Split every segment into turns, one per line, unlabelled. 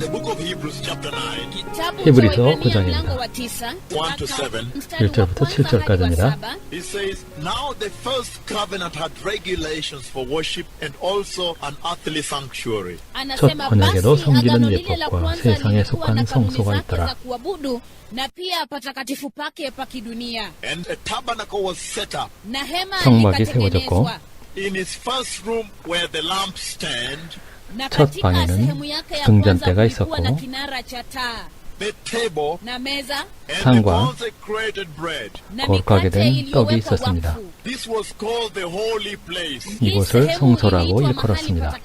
the book of Hebrews chapter 9,
Kitabu
Hebrew서
cha Waebrania
구장입니다.
mlango wa tisa
1 to 7.
mstari wa
1절부터
kwanza hadi wa
7절까지입니다.
saba.
It says, Now the first covenant had regulations for worship and also an earthly sanctuary.
첫 언약에도 섬기는 예법과 세상에 속한 성소가 있더라.
za kuabudu na pia patakatifu pake pa kidunia
And a tabernacle was set up.
na hema
성막이
first room where the lampstand,
na
첫 방에는 등잔대가 있었고 상과 거룩하게 된 떡이 있었습니다.
wakfu.
This was called the holy place.
Hii
이곳을 성소라고 일컬었습니다.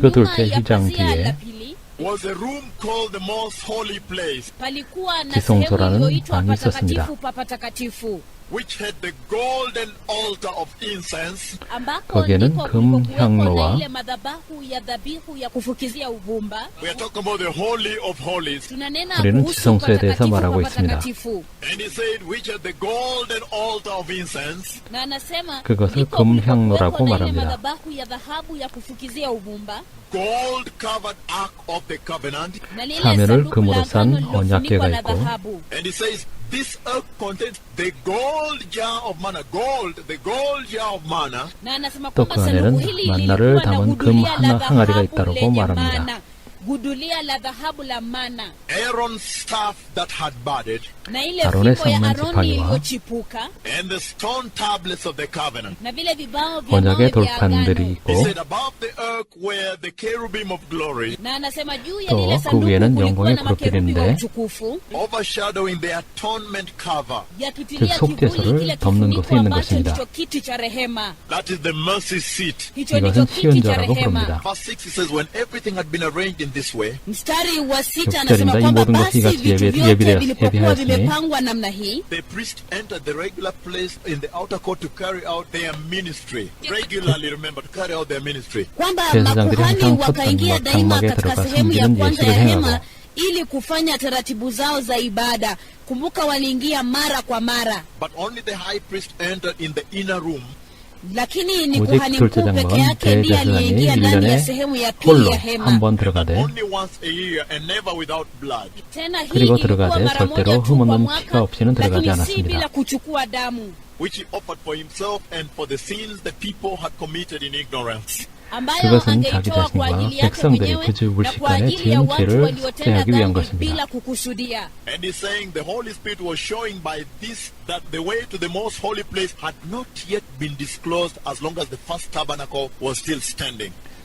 그 휘장
pazia
뒤에
la pili
was a room called the most holy place,
palikuwa na
지성소라는
sehemu iliyoitwa
방이 있었습니다.
Patakatifu pa patakatifu
which had the golden altar of incense
ambako
거기에는
ndiko
금
kulikokuwepo
향로와
na ile madhabahu ya dhabihu ya kufukizia uvumba.
We are talking about the Holy of Holies.
Tunanena
우리는 지성소에 대해서 말하고 있습니다.
patakatifu.
And he said, which had the golden altar of incense,
na anasema
그것을 금향로라고 말합니다. 사면을 금으로 싼
na
있고
this ark contains the gold jar of manna. Gold, the gold jar of manna.
또 그 안에는 만나를 담은 금 하나 항아리가 있다라고 말합니다.
Gudulia la dhahabu la mana
Aaron's staff that had budded.
na ile
Aron의
fimbo ya
성난
Aroni
지팡이와
iliyochipuka
And the stone tablets of the covenant.
na vile vibao vya mawe
언약의
vya
돌판들이
agano.
있고
He said, above the ark were the cherubim of glory,
na anasema juu ya
또
lile
그
sanduku
위에는
kulikuwa
영광의
na makerubi wa
그룹들인데
utukufu
overshadowing the atonement cover.
yakitilia
즉 속죄소를
kivuli kile
덮는
kifuniko
곳에 있는
ambacho
것입니다.
ndicho kiti cha rehema
That is the mercy seat.
hicho ndicho
이것은
kiti cha
시은자라고
rehema
부릅니다.
Verse 6 it says, when everything had been arranged in
Mstari wa sita anasema kwamba basi vitu vyote vilipokuwa vimepangwa namna hii, kwamba makuhani wakaingia daima katika sehemu ya kwanza ya hema. ili kufanya taratibu zao za ibada. Kumbuka, waliingia mara kwa mara.
But only the high priest entered in the inner room.
Lakini ni
오직
kuhani
둘째
mkuu peke yake ndiye aliyeingia ndani ya
1년에
sehemu ya pili
홀로
ya hema
한번 들어가되
tena hii
그리고
ilikuwa
들어가되
mara
절대로
moja tu
흠
kwa
없는
mwaka
피가 없이는 들어가지
lakini si
않았습니다.
bila kuchukua damu
which he offered for himself and for the sins the people had committed in ignorance.
그것은 자기 자신과 백성들이
mwenyewe
그주
na kwa
물식간에
ajili ya
지은 죄를 속죄하기 위한 것입니다.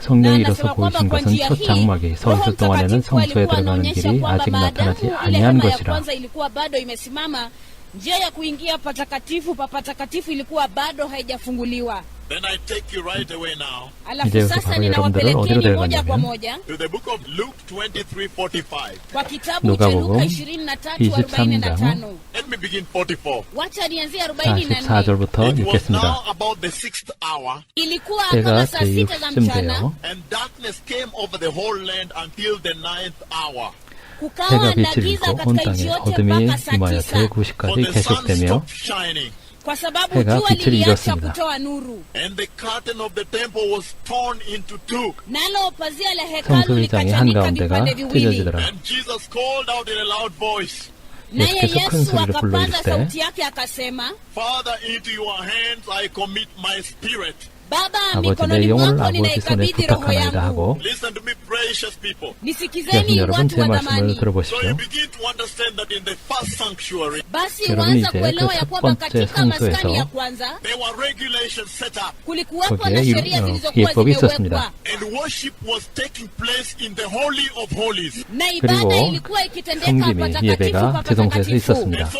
성령이 이로써
kwamba
보이신 것은 첫 장막이 서
Roho
있을 동안에는 성소에 들어가는 길이 아직 나타나지 아니한 것이라
alafu
이제부터
sasa
바로 여러분들을 어디로
ninawapelekeni moja kwa
데려가냐면
moja
to the book of Luke 23:45.
kwa kitabu cha
누가복음
Luka 23:45
Let me begin 44.
wacha nianzie 자44
14절부터
It was
읽겠습니다.
now about the sixth hour,
ilikuwa
때가
kama saa sita za
제6시쯤
mchana
되어
and darkness came over the whole land until the ninth hour.
kukawa
해가 빛을 잃고 온 땅에 어둠이 임하여
tisa
For
제9시까지
the sun
계속되며
stopped shining,
kwa sababu
해가
jua
빛을
liliacha
잃었습니다.
kutoa nuru
and the curtain of the temple was torn into two.
nalo pazia la hekalu likachanika vipande viwili.
And Jesus called out in a loud voice,
naye yesu akapaza sauti yake akasema
Father, into your hands I commit my spirit.
Baba
아버지
mikononi
내 영혼을 아버지 손에 부탁하나이다 하고
people.
여러분 제 말씀을 들어보십시오. 여러분 이제 그 첫 번째 성소에서 거기에
sheria
어, 예법이 있었습니다. 그리고 성김이 예배가 제 성소에서
patakatifu
있었습니다.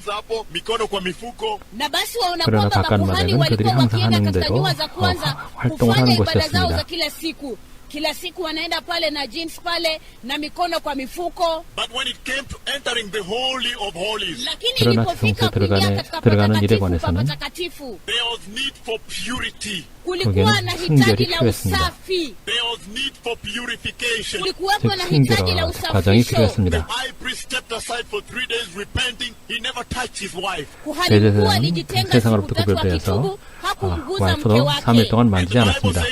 Hapo, mikono kwa mifuko.
na basi waona kwamba makuhani walikuwa wakienda katika nyua za kwanza
어,
kufanya ibada zao za kila siku kila siku wanaenda pale na jeans pale na mikono kwa mifuko
But when it came to entering the Holy of Holies,
lakini ilipofika kuingia katika patakatifu pa patakatifu
there was need for purity.
Kulikuwa
거기에는
na hitaji la
필요했습니다.
usafi
There was need for purification.
kulikuwapo
즉
na hitaji la usafisho
The
필요했습니다.
high priest stepped aside for three days repenting. He never never touched his wife.
kuhani mkuu alijitenga siku tatu akitubu
아,
hakumguza mke
와이프도 3일
wake
동안 만지지 않았습니다.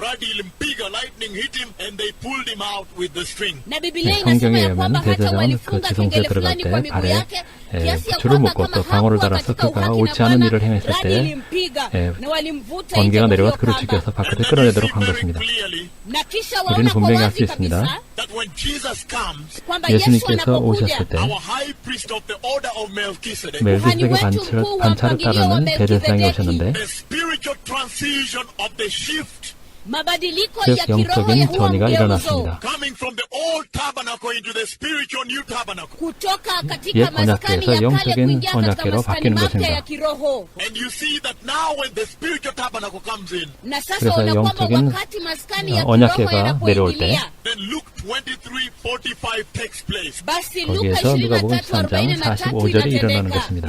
Radi limpiga, lightning hit him, and they pulled him out with the string.
na Biblia
네,
inasema
성경에
ya
의하면
kwamba hata
대제사장은 그
walifunga
지성소에
kengele
들어갈
fulani kwa
때
miguu
발에
yake
에,
kiasi ya
부츠를
kwamba
묶고
kama
또
hakuwa
달아서
katika
그가
uhaki
옳지
na
않은
Bwana,
일을 행했을
radi
때
ilimpiga na walimvuta
번개가
nje
내려와
kwa
그를 죽여서
kamba.
바깥에 끌어내도록 한 것입니다.
clearly
na kisha
우리는
waona kwa
분명히 알수
wazi
있습니다.
kabisa kwamba Yesu
예수님께서
anapokuja
오셨을 때
wetu
반차를,
mkuu wa
반차를
mpangilio wa
따
ya
영적인 전이가 일어났습니다. 옛
kale
영적인
maskani
바뀌는 것입니다. 그래서 영적인, 어,
kiroho
내려올 때
yanapoingilia
then Luke 23 45 takes place.
basi Luka
거기에서 누가복음 13장
23:43
45절이 일어나는 것입니다.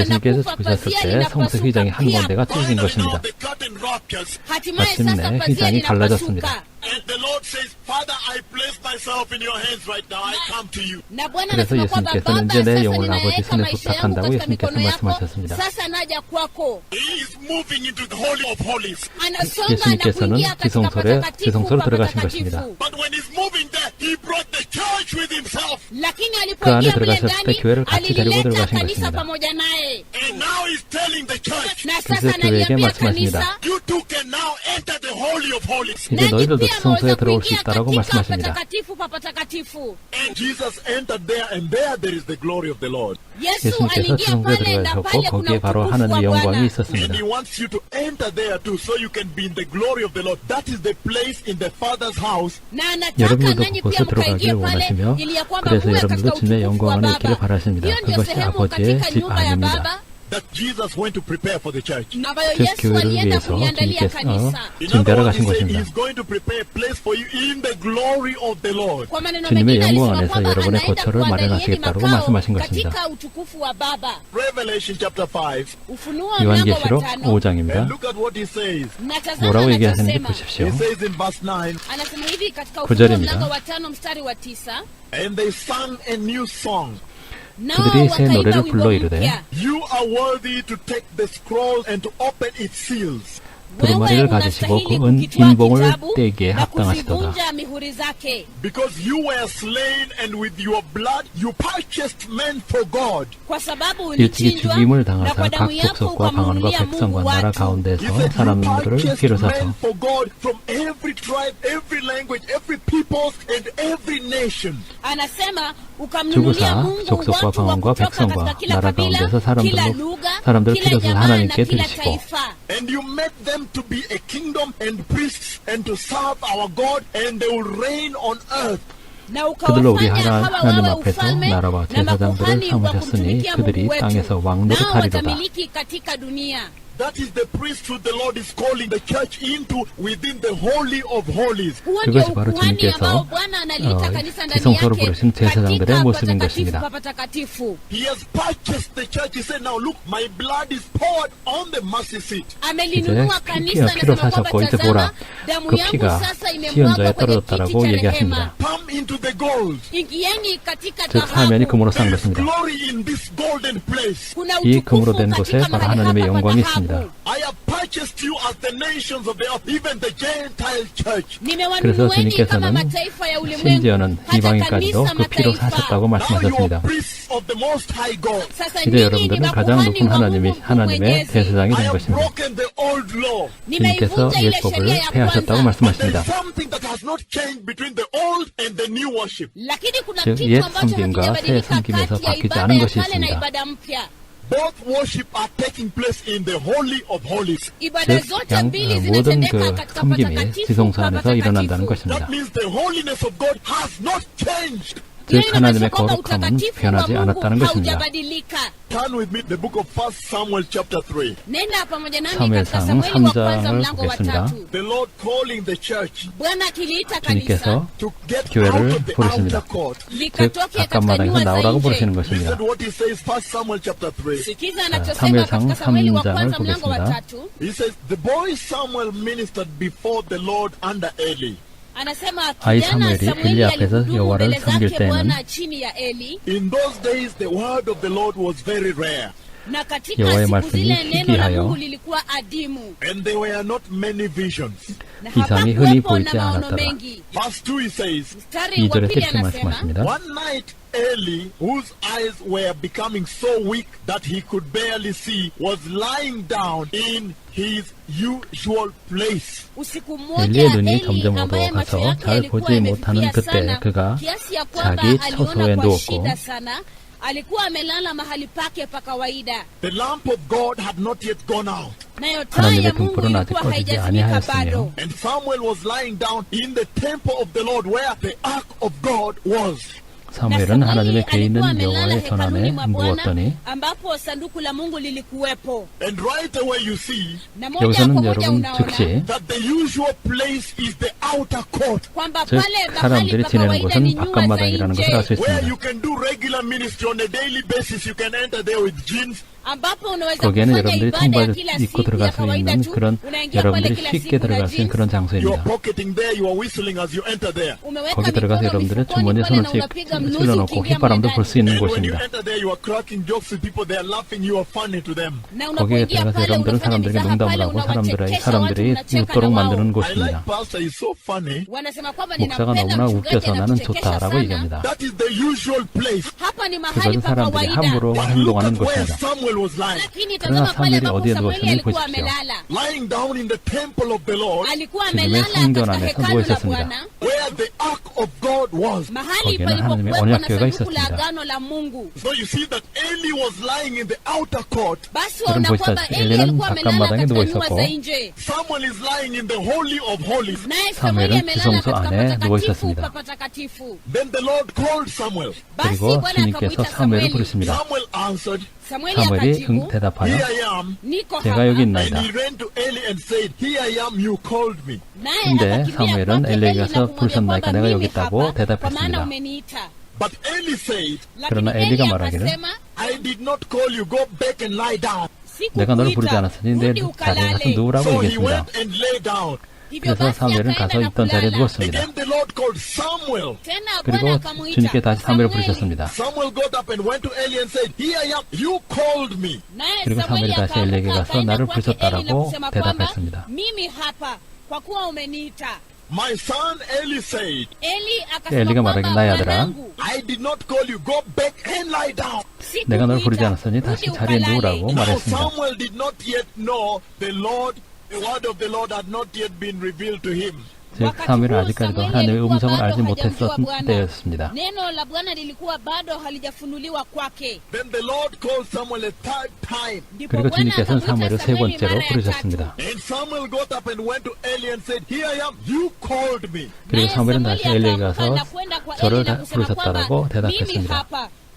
예수님께서 죽으셨을 때 휘장이
linapasuka
한 군데가 찢어진 것입니다. 마침내 휘장이 갈라졌습니다.
Linapasuka
And the Lord says, Father, I place myself in your hands right now. I come to you.
na Bwana
그래서
anasema kwamba
예수님께서는
Baba
이제 내
sasa
영을 아버지
ninaweka
손에
maisha yangu
부탁한다고
katika
예수님께서
mikono yako
말씀하셨습니다.
sasa naja kwako
He is moving into the Holy of Holies.
anasonga na
예수님께서는
kuingia katika
지성소에-
patakatifu
지성소로 들어가신 것입니다.
But when he's moving there, he brought the church with himself.
lakini
그 안에
alipoingia mle
들어가셨을 때
ndani
교회를 같이 데리고 들어가신
kanisa
것입니다.
pamoja naye
And now he's telling the church,
na
그래서
sasa
교회에게
analiambia
말씀하십니다.
kanisa
you two can now enter the Holy of Holies.
이제 너희들도 지성소에 들어올 수
kuingia
있다 라고 말씀하십니다.
patakatifu pa patakatifu
And Jesus entered there, and there there is the glory of the Lord.
yesu
예수님께서
na
들어가셨고 거기에 바로 하나님의 영광이 있었습니다.
he wants you to enter there too, so you can be in the glory of the Lord. That is the place in the Father's house.
na anataka
여러분들도
nanyi
그곳에 들어가길 원하시며 그래서 여러분도 주님의 영광 안에 있기를 바라십니다. 그것이 아버지의 집 안입니다.
Baba
That Jesus went to prepare for the church.
ambayo
즉
yesu
교회를 위해서 주님께서 준비하러 가신 것입니다.
he's going to prepare a place for you in the glory of the Lord.
kwa maneno
주님의 영광 안에서 여러분의 거처를 마련하시겠다고 말씀하신 것입니다.
katika utukufu wa baba
Revelation chapter 5.
ufunuo mlango
요한계시록
wa tano
5장입니다.
And look at what he says.
na tazama
뭐라고 얘기하시는지 보십시오.
He says in verse 9,
anasema hivi katika
구절입니다. 그들이 새
wakaimba
노래를
wimbo
불러 이르되
mpya
You are worthy to take the scroll and to open its seals.
두루마리를
wewe
가지시고
unastahili
그 은,
kukitwaa
인봉을
kitabu
떼기에
na
합당하시도다.
kuzivunja mihuri zake
Because you were slain and with your blood you purchased men for God.
kwa sababu
일찍이
ulichinjwa
죽임을
na
당하사
kwa
각
damu yako
족속과 방언과
ukamnunulia
백성과
Mungu
나라
watu
He
가운데서
said you
사람들을
purchased
피로
men
사서 주구사 족속과 방언과 백성과 나라 가운데서 사람들로 사람들
na
하나님께 드리시고
And you made them to be a kingdom and priests and to serve our God, and they will reign on earth.
그들로 우리 하나, 하나님 앞에서 나라와 제사장들을 삼으셨으니 그들이. 땅에서 왕노릇
nao
하리로다.
Watamiliki katika dunia
That is the priesthood the Lord is calling the church into within the Holy of Holies.
huo ndio
그것이 바로 주님께서 어, 지성소로 부르신 제사장들의 모습인 것입니다.
pa patakatifu
He has purchased the church. He said, Now look, my blood is poured on the mercy seat.
amelinunua
이제
kanisa
피, 피로 사셨고 이제 보라 그 피가 시연자에 떨어졌다라고 얘기하십니다.
rehema
Come into the gold.
ingieni katika
즉 사면이 금으로
is
것입니다. 이 금으로 된 곳에 바로 하나님의 영광이 있습니다.
I have purchased you as the nations of the earth, even the Gentile church.
그래서 주님께서는 심지어는 이방인까지도 그 피로 사셨다고 말씀하셨습니다.
priests of the Most High God.
sasa
이제 여러분들은 가장 높은 하나님이 하나님의
I
된 것입니다. 주님께서
ya
폐하셨다고 말씀하십니다.
is something that has not changed between the old and the new worship.
lakini kuna
즉,
kitu
옛
ambacho
섬김과 새 섬김에서 바뀌지 않은 것이 있습니다.
Both worship are taking place in the Holy of Holies.
즉, 양, 어, 모든 그 섬김이 지성소 안에서 일어난다는 것입니다.
That means the holiness of God has not changed.
즉 하나님의 거룩함은 변하지 않았다는 것입니다.
haujabadilika
Turn with me the book of 1 Samuel chapter 3.
nenda pamoja nami
사무엘상
katika samueli wa kwanza
3장을
mlango wa
보겠습니다.
tatu
The Lord calling the church
bwana akiliita kanisa
주님께서
to get
교회를 부르십니다. 즉
nyua
나오라고 부르시는 것입니다.
Listen to what he says, 1 Samuel chapter 3.
sikiza anachosema
사무엘상
katika samueli wa
3장을
kwanza mlango wa
보겠습니다. 아이 사무엘이 엘리 앞에서 여호와를 섬길
zake
때는
Bwana chini ya Eli,
In those days, the word of the Lord was very rare,
na katika
여호와의 말씀이 희귀하여
Mungu lilikuwa adimu
and there were not many visions.
na
이상이 흔히 보이지 않았더라.
mengi.
Verse 2 he says,
Mstari wa
2절에
pili
이렇게
anasema
말씀하십니다.
One night, Eli, whose eyes were becoming so weak that he could barely see, was lying down in his usual place.
usiku mmoja
엘리의 눈이
Eli
점점
ambaye macho
어두워가서
yake
잘
yalikuwa
보지 못하는
yamefifia
그때
sana,
그가
kiasi ya kwamba
자기
aliona
처소에
kwa
누웠고
shida sana alikuwa amelala mahali pake pa kawaida
The lamp of God had not yet gone out.
nayo taa ya
하나님의
mungu
등불은 아직
ilikuwa
꺼지지
haijazimika
아니하였으며
bado
And Samuel was lying down in the temple of the Lord where the ark of God was.
사무엘은 하나님의 궤
Samueli
있는 여호와의 전 안에
hekaluni mwa Bwana
누웠더니 여기서는 여러분 즉시
that the usual place is the outer court
kwamba
즉 사람들이 지내는 곳은 바깥마당이라는 것을 알 수 있습니다. 거기에는 여러분들이
kila
입고 들어갈 수 있는 그런 여러분들이 쉽게 들어갈 수 있는 그런 장소입니다.
pocketing there. You are whistling as you enter there.
umeweka
거기 들어가서 여러분들은 주머니에 손을 찔- 찔러놓고 휘바람도
ndani.
불수 있는
And when you
곳입니다.
enter there, you are cracking jokes with people. They are laughing. You are funny to them.
na
거기에 들어가서 여러분들은 사람들에게 농담을 하고 사람들의 사람들이 웃도록 만드는 곳입니다. 목사가 너무나 웃겨서 나는 좋다라고 얘기합니다.
That is the usual place.
hapa ni mahali
그것은 사람들이 함부로 행동하는 곳입니다.
Lakini
그러나
tazama pale
사무엘이
ambapo
어디에
alikuwa
보십시오.
amelala alikuwa amelala
성전
katika
안에서
hekalu
누워
la
있었습니다.
Bwana
Where the ark of God was.
mahali
거기에는 하나님의
palipokuwepo na
언약궤가
sanduku la
있었습니다.
agano la Mungu
So you see that Eli was lying in the outer court.
basi
여러분
waona kwamba
보시다시피
Eli
엘리는
alikuwa amelala
바깥마당에
katika
누워
nyua
있었고
za nje
Samuel is lying in the holy of holies.
naye
사무엘은
amelala
지성소
katika
안에 누워
patakatifu
있었습니다.
pa patakatifu
Then the Lord called Samuel.
basi
그리고
Bwana
주님께서
akamwita
사무엘을
Samueli
부르십니다.
Samuel answered,
Samueli
사무엘이
akajibu
응- 대답하여
Here I am.
niko
제가
hapa
여기
And
있나이다.
he ran to Eli and said, Here I am, you called me.
naye
근데
akakimbia
사무엘은
kwake
엘리에게
Eli na
가서
kwamba
내가 여기 있다고 대답했습니다. 그러나 엘리가 말하기를
akasema
I did not call you, go back and lie down.
내가 너를 부르지 않았으니 내 자리에 가서 누우라고 얘기했습니다.
went and lay down.
hivyo
그래서 사무엘은 가서 있던 자리에. 누웠습니다.
Again the Lord called Samuel.
tena
그리고 주님께 다시 사무엘을. 부르셨습니다.
Samuel got up and went to Eli and said, Here I am, you called me.
naye
그리고 사무엘이 다시 엘리에게 가서 나를 부르셨다라고 대답했습니다.
mimi hapa kwa kuwa umeniita
My son Eli said,
Eli
엘리가
akasema
말하길,
kwamba
나의 아들아,
mwanangu
I did not call you, go back and lie down.
내가 널 부르지
sikukuita
않았으니 다시
rudi
자리에
ukalale.
누우라고
Now
말했습니다.
Samuel did not yet know the Lord, the word of the Lord had not yet been revealed to him.
즉 사무엘은 아직까지도 하나님의 음성을 알지 못했었던. 때였습니다. 그리고 주님께서는 사무엘을 세 번째로 부르셨습니다.
tatu.
And Samuel got up and went to Eli and said, Here I am, you called me.
그리고 사무엘은 다시 엘리에게 가서 저를 부르셨다라고 대답했습니다.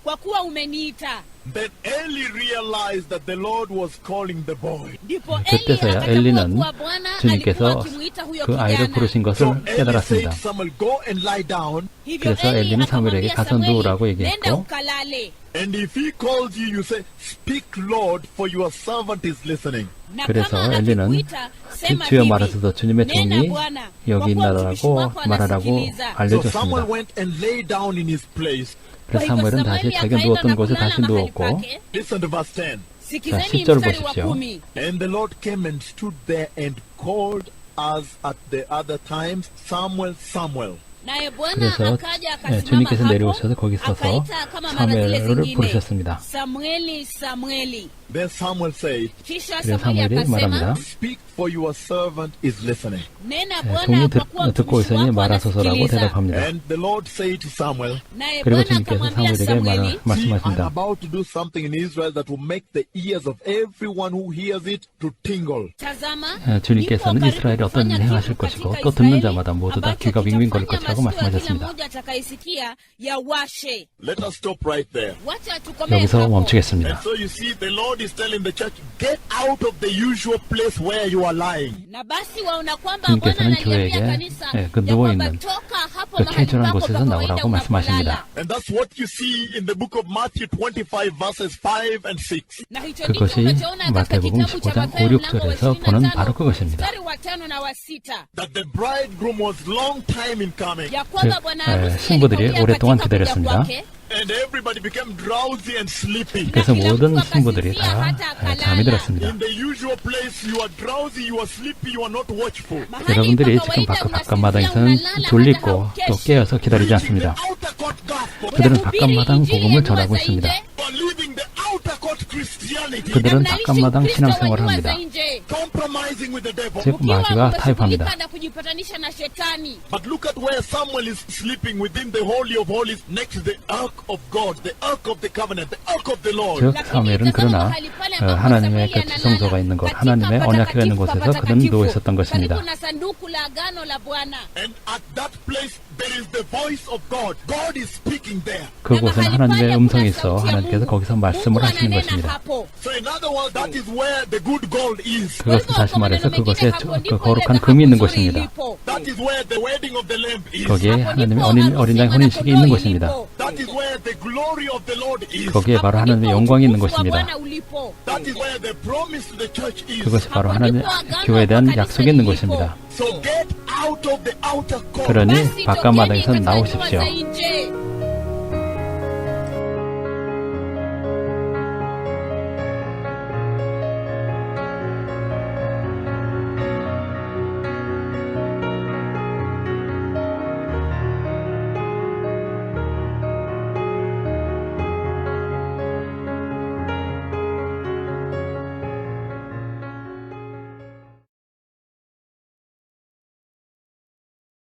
Kwa kuwa umeniita
Then Eli realized that the Lord was calling the boy.
ndipo Eli
그때서야
akatambua
엘리는
kuwa Bwana alikuwa
주님께서
akimuita huyo
그 아이를
kijana.
부르신
So
것을
Eli said
깨달았습니다.
to Samuel, Go and lie down.
hivyo
그래서
Eli
엘리는 사무엘에게
akamwambia
가서
Samueli,
누우라고
nenda
얘기했고
ukalale
And if he calls you, you say, Speak, Lord, for your servant is listening.
na
그래서
kama
엘리는
akikuita, sema
주여
hivi,
말하셔서 주님의
"Nena
종이
Bwana,
여기
kwa kuwa mtumishi
있나라고
wako
말하라고
anasikiliza."
So Samuel
알려줬습니다.
went and lay down in his place.
Kwa
그래서
hivyo
사무엘은 다시 자기가
akaenda
누웠던 곳에 다시 누웠고
pake.
Listen to verse 10.
sikizeni
10절
mstari wa
보십시오.
kumi
And the Lord came and stood there and called as at the other times, Samuel, Samuel.
naye bwana
그래서 예,
akasimama
주님께서 내려오셔서 거기 서서 사무엘을 부르셨습니다.
Then Samuel said,
그래서 사무엘이 말합니다.
Speak, for your servant is listening.
nena
예,
bwana
종이 듣, 듣고 있으니 말하소서라고 대답합니다.
And the Lord said to Samuel,
naye
그리고 주님께서 사무엘에게 말- 말씀하십니다.
about to do something in Israel that will make the ears of everyone who hears it to tingle.
tazama
예, 주님께서는 이스라엘에
karibu
어떤 일을 행하실 것이고 또 듣는 자마다 모두 다 귀가 윙윙거릴 것이라고 말씀하셨습니다. 여기서. 멈추겠습니다.
And so you see, the Lord is telling the church, get out of the usual place where you are lying.
주님께서는 교회에게, 예, 그 누워 있는
hapo ndipo
그 캐주얼한 곳에서 나오라고 말씀하십니다.
unapolala.
And that's what you see in the book of Matthew 25 verses 5 and 6.
Na hicho ndicho
그것이 마태복음
kitabu cha
15장
Mathayo
5,
mlango wa
6절에서 보는
25,
바로 그것입니다.
That the bridegroom was long time in coming.
그,
harusi
신부들이 오랫동안 기다렸습니다.
Kwake.
And everybody became drowsy and sleepy.
그래서 모든 신부들이 다. 잠이 들었습니다. 여러분들이 지금
unasinzia,
바깥마당에서는 졸리고 또. 깨어서 기다리지 않습니다. 그들은 바깥마당 복음을 전하고 있습니다. 그들은 바깥마당 신앙생활을 합니다.
Ukiwa
마귀와 타협합니다.
umeshughulika na kujipatanisha na shetani
But look at where Samuel is sleeping within the Holy of Holies next to the Ark of God, the Ark of the Covenant, the Ark of the Lord.
즉 사무엘은 그러나 어, 하나님의 그 지성소가 있는 곳, 하나님의 언약궤가 있는 곳에서 그는 누워 있었던 것입니다.
karibu na sanduku la agano la Bwana.
And at that place there is the voice of God. God is speaking there.
그곳은 하나님의 음성이 있어 하나님께서. 거기서 말씀을 하시는 것입니다.
hapo.
So in other words, that is where the good gold is.
그것은 다시 말해서 그것에 그 거룩한 금이 있는
ile dhahabu
것입니다.
nzuri ilipo.
That is where the wedding of the Lamb is.
거기에 하나님의 어린, 어린 양 혼인식이 있는 것입니다.
ilipo.
That is where the glory of the Lord is.
거기에 바로 하나님의 영광이 있는
utukufu wa
것입니다.
Bwana ulipo.
That is where the promise to the church is.
그것이 바로 하나님의 교회에 대한 약속이 있는
lilipo.
것입니다.
So get out of the outer court.
그러니 바깥마당에서 나오십시오.